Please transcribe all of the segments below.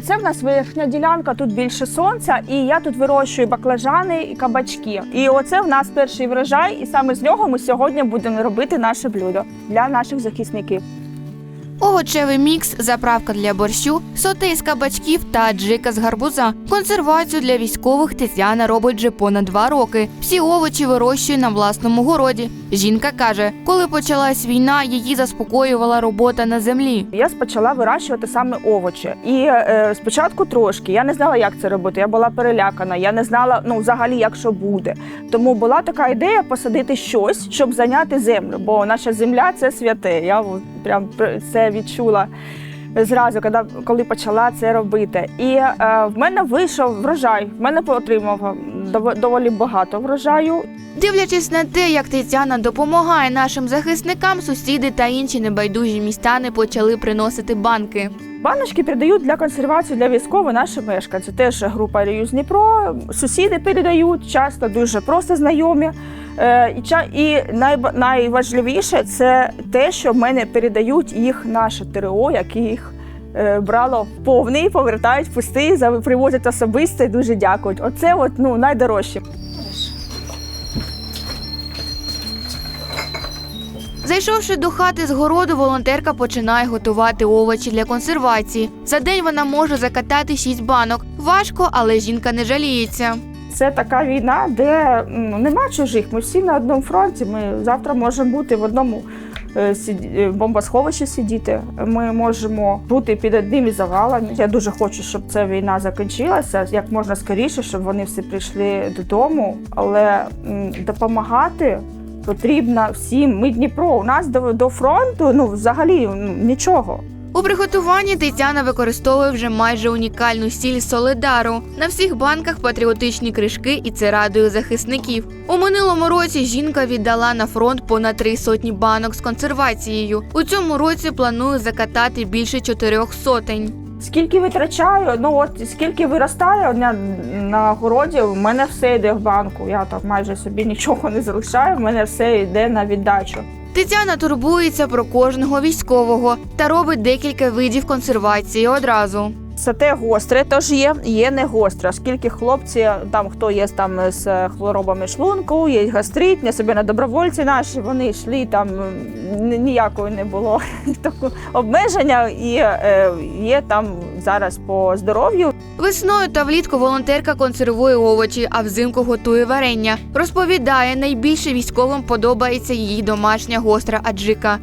Це в нас верхня ділянка, тут більше сонця, і я тут вирощую баклажани і кабачки. І оце в нас перший врожай, і саме з нього ми сьогодні будемо робити наше блюдо для наших захисників. Овочевий мікс, заправка для борщу, соте із кабачків та аджика з гарбуза. Консервацію для військових Тетяна робить вже понад два роки. Всі овочі вирощує на власному городі. Жінка каже, коли почалась війна, її заспокоювала робота на землі. Я почала вирощувати саме овочі. І е, спочатку трошки я не знала, як це робити. Я була перелякана, я не знала ну взагалі, як що буде. Тому була така ідея посадити щось, щоб зайняти землю. Бо наша земля це святе. Я прям пр- це відчула. Зразу, коли, коли почала це робити, і е, в мене вийшов врожай. В мене отримав дов- доволі багато врожаю. Дивлячись на те, як Тетяна допомагає нашим захисникам, сусіди та інші небайдужі містяни почали приносити банки. Баночки передають для консервації для військових наші мешканці. Теж група Реюз Дніпро. Сусіди передають, часто дуже просто знайомі. Е, і, найважливіше це те, що в мене передають їх наше ТРО, яке їх е, брало повний, повертають пустий, привозять особисто і дуже дякують. Оце от, ну, найдорожче. Зайшовши до хати з городу, волонтерка починає готувати овочі для консервації. За день вона може закатати шість банок. Важко, але жінка не жаліється. Це така війна, де ну, нема чужих. Ми всі на одному фронті. Ми завтра можемо бути в одному е, е, бомбосховищі сидіти. Ми можемо бути під одними завалами. Я дуже хочу, щоб ця війна закінчилася як можна скоріше, щоб вони всі прийшли додому. Але допомагати потрібно всім. Ми Дніпро. У нас до, до фронту ну взагалі ну, нічого. У приготуванні Тетяна використовує вже майже унікальну сіль Солидару. На всіх банках патріотичні кришки, і це радує захисників. У минулому році жінка віддала на фронт понад три сотні банок з консервацією. У цьому році планує закатати більше чотирьох сотень. Скільки витрачаю, ну от скільки виростає мене на городі, в мене все йде в банку. Я так майже собі нічого не залишаю, в мене все йде на віддачу. Тетяна турбується про кожного військового та робить декілька видів консервації одразу. Сате гостре теж є, є не гостре, оскільки хлопці, там хто є там з хворобами шлунку, є гастрит, на добровольці наші, вони йшли там ніякої не було обмеження, і е, є там зараз по здоров'ю. Весною та влітку волонтерка консервує овочі, а взимку готує варення. Розповідає, найбільше військовим подобається її домашня гостра аджика.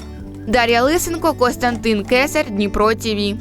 Дар'я Лисенко, Костянтин Кесар, Дніпро ТІВІ.